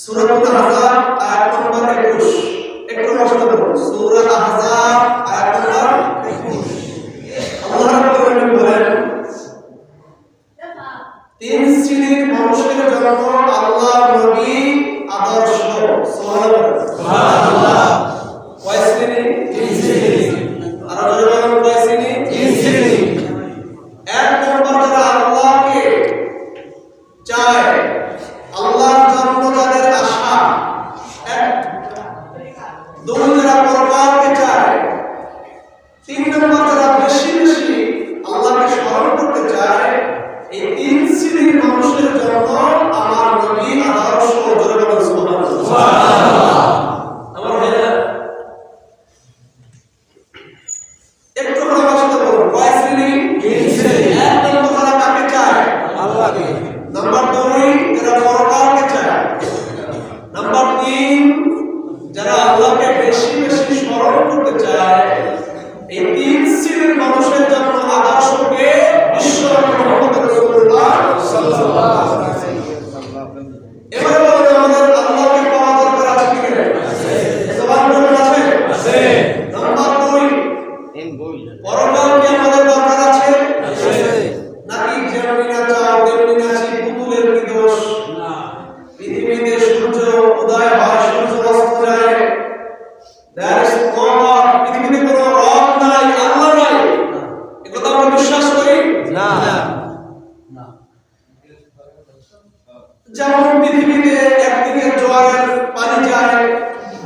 সূরাতুল আহজাব আয়াত নম্বর 21 একটু কষ্ট করুন সূরা আহজাব আয়াত নম্বর 21 আল্লাহ রাব্বুল আলামিন বলেন তিন শ্রেণির মানুষের জন্য আল্লাহ নবী আদর্শ। সুবহানাল্লাহ। কয় শ্রেণি? তিন শ্রেণি। আর জোরে কয় শ্রেণি? তিন শ্রেণি। এক নম্বর যারা আল্লাহকে চায় তিন এবারে বলুন আমাদের আল্লাহকে পাওয়া দরকার আছে কি না আছে জবান আছে? আছে। নাম্বার দুই ইন বই। পরকালকে আমাদের দরকার আছে? আছে। নাকি যেমনি না চাও তেমনি নাচি পুতুলের কি দোষ? না। পৃথিবীতে সূর্য উদয় হয় সূর্য অস্ত যায়। There is no God. পৃথিবীতে কোনো রব নাই আল্লাহ নাই। একথা আমরা বিশ্বাস করি? না। না। যেমন পৃথিবীতে একদিকে জোয়ারের পানি যায়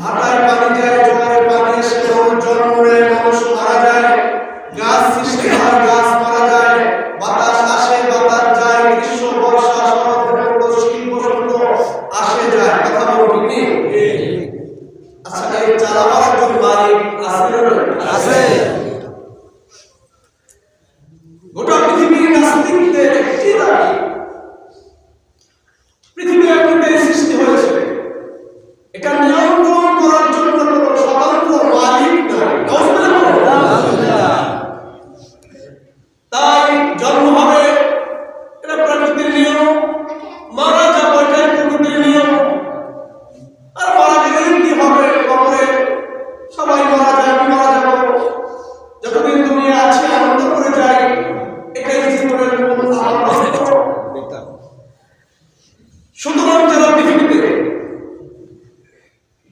ভাটার পানি যায়, জোয়ারের পানি এসে জন্ম মানুষ মারা যায়, গাছ সৃষ্টি হয়, গাছ মারা যায়, বাতাস আসে, বাতাস যায়, গ্রীষ্ম, বর্ষা, শরৎ বসন্ত, আসে, যায়, কথা বলো ঠিক নেই?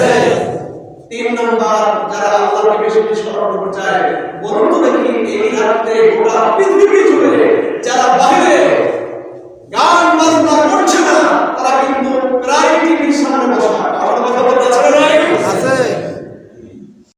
আছে। তিন নম্বর, যারা আল্লাহকে বেশি বেশি করতে চায়, বলুন দেখি এই রাতে গোটা পৃথিবী জুড়ে যারা